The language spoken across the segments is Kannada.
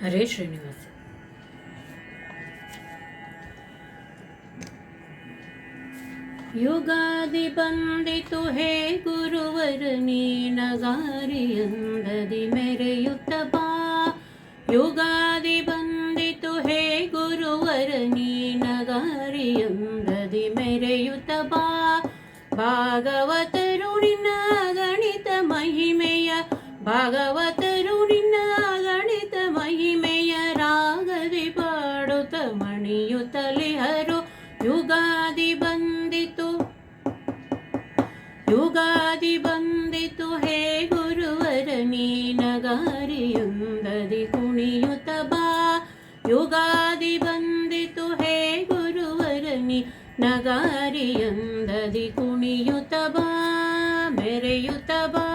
ಹರೇ ಶ್ರೀನಿವಾಸ ಯುಗಾದಿ ಬಂದಿತು ಹೇ ಗುರುವರ ನೀನಗಾರಿಯಂದದಿ ಮೆರೆಯುತ್ತ ಬಾ ಯುಗಾದಿ ಬಂದಿತು ಹೇ ಗುರುವರ ನೀನಗಾರಿಯಂದದಿ ಮೆರೆಯುತ್ತ ಬಾ ಭಾಗವತರು ನಿನ್ನ ಗಣಿತ ಮಹಿಮೆಯ ಭಾಗವತರು ಬಂದಿತು ಹೇ ಗುರುವರ ನೀನಗಾರಿಯೊಂದದಿ ಕುಣಿಯುತ ಬಾ. ಯುಗಾದಿ ಬಂದಿತು ಹೇ ಗುರುವರ ನೀ ನಗಾರಿಯಂದದಿ ಕುಣಿಯುತ ಬಾ. ಮೆರೆಯುತ ಬಾ.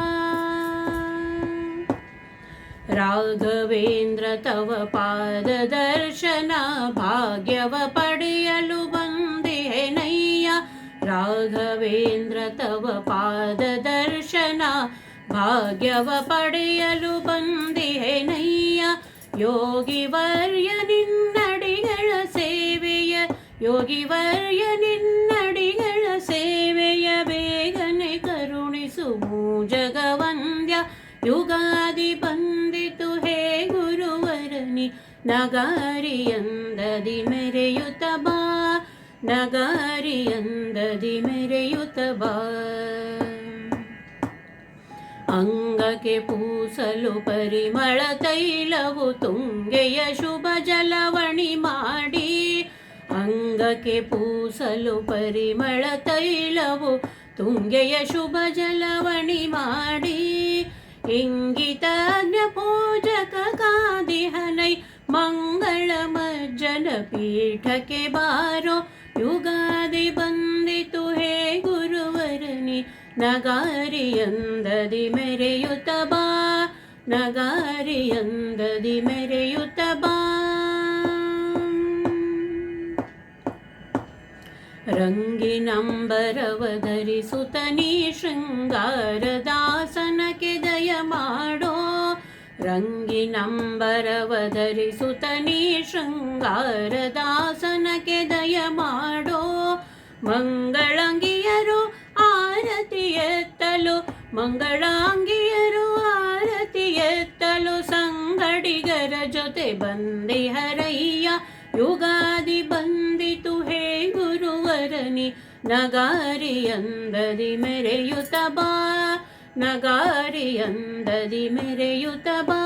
ರಾಘವೇಂದ್ರ ತವ ಪಾದ ದರ್ಶನ ಭಾಗ್ಯವ ಪಡೆಯಲು ಬಂದಿಹೆನಯ್ಯ ರಾಘವೇಂದ್ರ ತವ ಪಾದ ದರ್ಶನ, ಭಾಗ್ಯವ ಪಡೆಯಲು ಬಂದಿಹೆನಯ್ಯ ಯೋಗಿ ವರ್ಯ ನಿನ್ನಡಿಗಳ ಸೇವೆಯ, ಯೋಗಿ ವರ್ಯ ನಿನ್ನಡಿಗಳ ಸೇವೆಯ ಬೇಗನೆ ಕರುಣಿಸು ಜಗವಂದ್ಯ ಯುಗಾದಿ ಬಂದಿತು ಹೇ ಗುರುವರನಿ ನಗಾರಿಯಂದದಿ ಮೆರೆಯುತ್ತ ಬಾ. ನಗಾರಿಯಂದದಿ ಮೆರೆಯುತ್ತ ಬಾ. ಅಂಗಕ್ಕೆ ಪೂಸಲು ಪರಿಮಳ ತೈಲವು ತುಂಗೆಯ ಶುಭ ಜಲವಣಿ ಮಾಡಿ. ಅಂಗಕ್ಕೆ ಪೂಸಲು ಪರಿಮಳ ತೈಲವು ತುಂಗೆಯ ಶುಭ ಜಲವಣಿ ಮಾಡಿ. ಇಂಗಿತಾಜ್ಞ ಪೂಜಕ ಕಾದಿಹನೈ ಮಂಗಳ ಮಜ್ಜನ ಪೀಠಕ್ಕೆ ಬಾರೋ ಯುಗಾದಿ ನಗಾರಿಯಂದದಿ ಮೆರೆಯುತ ಬಾ ನಗಾರಿಯಂದದಿ ಮೆರೆಯುತ ಬಾ. ರಂಗಿನಂಬರವ ಧರಿಸುತ್ತ ನೀ ಶೃಂಗಾರದಾಸನಕ್ಕೆ ದಯ ಮಾಡೋ ರಂಗಿನಂಬರವ ಧರಿಸುತ್ತ ನೀ ಶೃಂಗಾರದಾಸನಕ್ಕೆ ದಯ ಮಾಡೋ ಮಂಗಳಂಗಿಯರು ಮಂಗಳಾಂಗಿಯರು ಆರತಿ ಎತ್ತಲು ಸಂಗಡಿಗರ ಜೊತೆ ಬಂದಿ ಹರಯ್ಯ. ಯುಗಾದಿ ಬಂದಿತು ಹೇ ಗುರುವರನಿ ನಗಾರಿಯಂದದಿ ಮೆರೆಯುತ ಬಾ. ನಗಾರಿಯಂದದಿ ಮೆರೆಯುತ ಬಾ.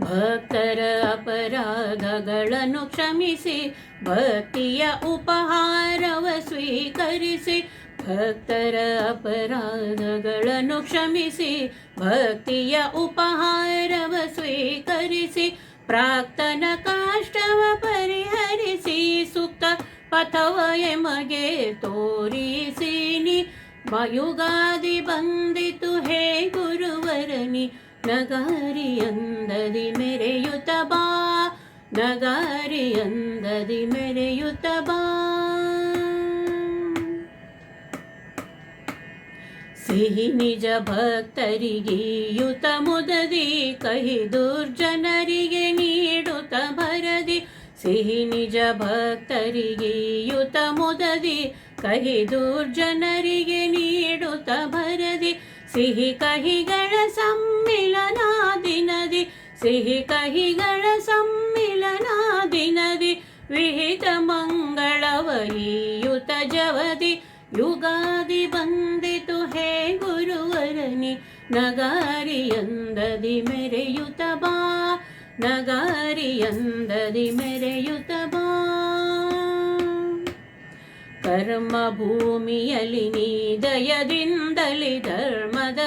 ಭಕ್ತರ ಅಪರಾಧಗಳನ್ನು ಕ್ಷಮಿಸಿ ಭಕ್ತಿಯ ಉಪಹಾರವ ಸ್ವೀಕರಿಸಿ, ಭಕ್ತರ ಅಪರಾಧಗಳನ್ನು ಕ್ಷಮಿಸಿ, ಭಕ್ತಿಯ ಉಪಹಾರವ ಸ್ವೀಕರಿಸಿ, ಪ್ರಾಕ್ತನ ಕಾಷ್ಟವ ಪರಿಹರಿಸಿ ಸೂಕ್ತ ಪಥವ ಎಮಗೆ ತೋರಿಸಿನಿ. ಮಯುಗಾದಿ ಬಂದಿತು ಹೇ ಗುರುವರನಿ ನಗಾರಿಯಂದದಿ ಮೆರೆಯುತ್ತ ಬಾ. ನಗಾರಿಯಂದದಿ ಮೆರೆಯುತ್ತ ಬಾ. ಸಿಹಿ ನಿಜ ಭಕ್ತರಿಗೀಯುತ ಮುದದಿ ಕಹಿ ದುರ್ಜನರಿಗೆ ನೀಡುತ್ತ ಭರದಿ ಸಿಹಿ ನಿಜ ಭಕ್ತರಿಗೀಯುತ ಮುದದಿ ಕಹಿ ದುರ್ಜನರಿಗೆ ನೀಡುತ್ತ ಭರದಿ ಸಿಹಿ ಕಹಿಗಳ ಸಮ್ಮಿಲನ ದಿನದಿ ಸಿಹಿ ಕಹಿಗಳ ಸಮ್ಮಿಲನ ದಿನದಿ, ವಿಹಿತ ಮಂಗಳವರಿಯುತ ಜವದಿ, ಯುಗಾದಿ ಬಂದಿತು ಹೇ ಗುರುವರನಿ ನಗಾರಿಯಂದದಿ ಮೆರೆಯುತ ಬಾ ನಗಾರಿಯಂದದಿ ಮೆರೆಯುತ ಬಾ. ಕರ್ಮ ಭೂಮಿಯಲ್ಲಿ ನೀ ದಯದಿಂದಲಿ ಧರ್ಮದ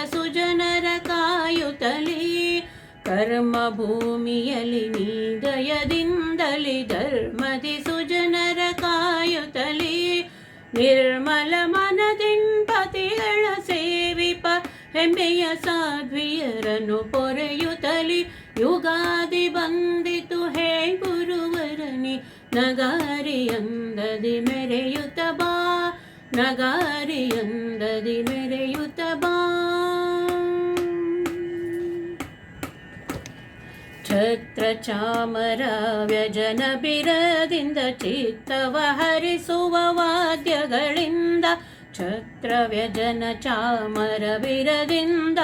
ಕರ್ಮ ಭೂಮಿಯಲ್ಲಿ ನೀ ದಯದಿಂದಲಿ ಧರ್ಮದಿ ಸುಜನರ ಕಾಯುತ್ತಲಿ ನಿರ್ಮಲ ಮನದಿಂಪತಿಗಳ ಸೇವಿಪ ಹೆಮ್ಮೆಯ ಸಾಧ್ವಿಯರನ್ನು ಪೊರೆಯುತ್ತಲಿ ಯುಗಾದಿ ಬಂದಿತು ಹೇ ಗುರುವರನಿ ನಗಾರಿಯಂದದಿ ಮೆರೆಯುತ್ತ ಬಾ ನಗಾರಿಯಂದದಿ ಮೆರೆಯುತ್ತ ಬಾ ಛತ್ರ ಚಾಮರ ವ್ಯಜನ ಬಿರದಿಂದ ಚಿತ್ತವ ಹರಿಸುವ ವಾದ್ಯಗಳಿಂದ ಛತ್ರ ವ್ಯಜನ ಚಾಮರ ಬಿರದಿಂದ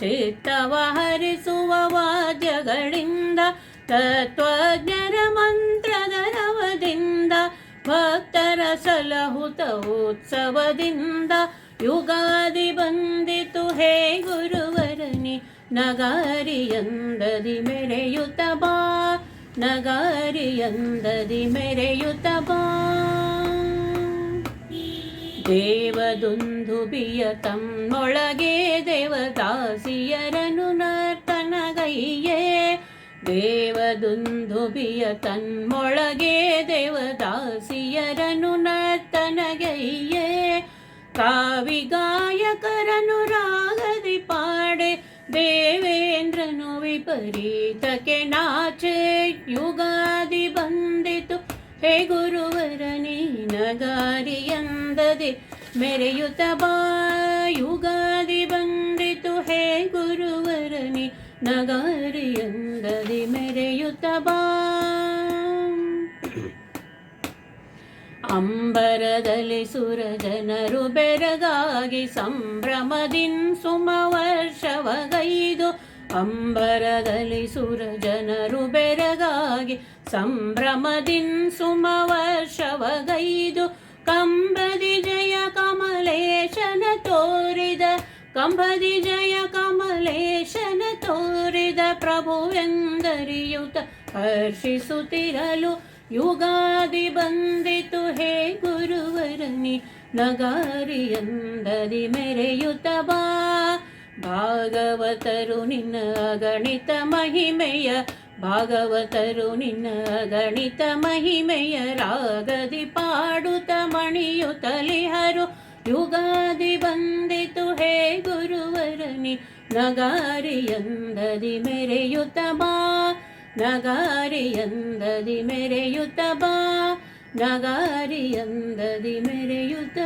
ಚಿತ್ತವ ಹರಿಸುವ ವಾದ್ಯಗಳಿಂದ ತತ್ವಜ್ಞರ ಮಂತ್ರದ ರವದಿಂದ ಭಕ್ತರ ಸಲಹುತ ಉತ್ಸವದಿಂದ ಯುಗಾದಿ ಬಂದಿತು ಹೇ ಗುರುವರನಿ. ನಗಾರಿಯಂದದಿ ಮೆರೆಯುತ್ತ ಬಾ, ನಗಾರಿಯಂದದಿ ಮೆರೆಯುತ್ತ ಬಾ. ದೇವದುಂದುಬಿಯ ತಮ್ಮೊಳಗೆ ದೇವದಾಸಿಯರನು ನರ್ತನಗೈಯೇ ದೇವದುಂದುಬಿಯ ತನ್ಮೊಳಗೆ ದೇವದಾಸಿಯರನು ನರ್ತನಗೈಯೇ ಕಾವಿಗಾಯಕರನು ವಿಪರೀತಕ್ಕೆ ನಾಚೆ ಯುಗಾದಿ ಬಂದಿತು. ಹೇ ಗುರುವರ ನೀನಗಾರಿಯಂದದೆ ಮೆರೆಯುತ್ತ ಬಾ. ಯುಗಾದಿ ಬಂದಿತು. ಹೇ ಗುರುವರ ನಗಾರಿಯಂದದೆ ಮೆರೆಯುತ್ತ ಬಾ. ಅಂಬರದಲ್ಲಿ ಸುರಜನರು ಬೆರಗಾಗಿ ಸಂಭ್ರಮದಿನ್ ಸುಮವರ್ಷವಗೈದು ಅಂಬರದಲ್ಲಿ ಸುರಜನರು ಬೆರಗಾಗಿ ಸಂಭ್ರಮದಿನ್ ಸುಮವರ್ಷವಗೈದು ಕಂಬದಿ ಜಯ ಕಮಲೇಶನ ತೋರಿದ, ಕಂಬದಿ ಜಯ ಕಮಲೇಶನ ತೋರಿದ ಪ್ರಭುವೆಂದರಿಯುತ ಹರ್ಷಿಸುತ್ತಿರಲು ಯುಗಾದಿ ಬಂದಿತು ಹೇ ಗುರುವರನಿ ನಗಾರಿಯಂದದಿ ಮೆರೆಯುತ್ತ ಬಾ. ಭಾಗವತರು ನಿನ್ನ ಗಣಿತ ಮಹಿಮೆಯ, ಭಾಗವತರು ನಿನ್ನ ಗಣಿತ ಮಹಿಮೆಯ ರಾಗದಿ ಪಾಡುತ್ತ ಮಣಿಯುತ್ತಲಿಹರು ಯುಗಾದಿ ಬಂದಿತು ಹೇ ಗುರುವರನಿ ನಗಾರಿಯಂದದಿ ಮೆರೆಯುತ್ತ ಬಾ. ನಗಾರಿಯಂದದಿ ಮೆರೆಯುತ್ತ ಬಾ. ನಗಾರಿಯಂದದಿ ಮೆರೆಯುತ್ತ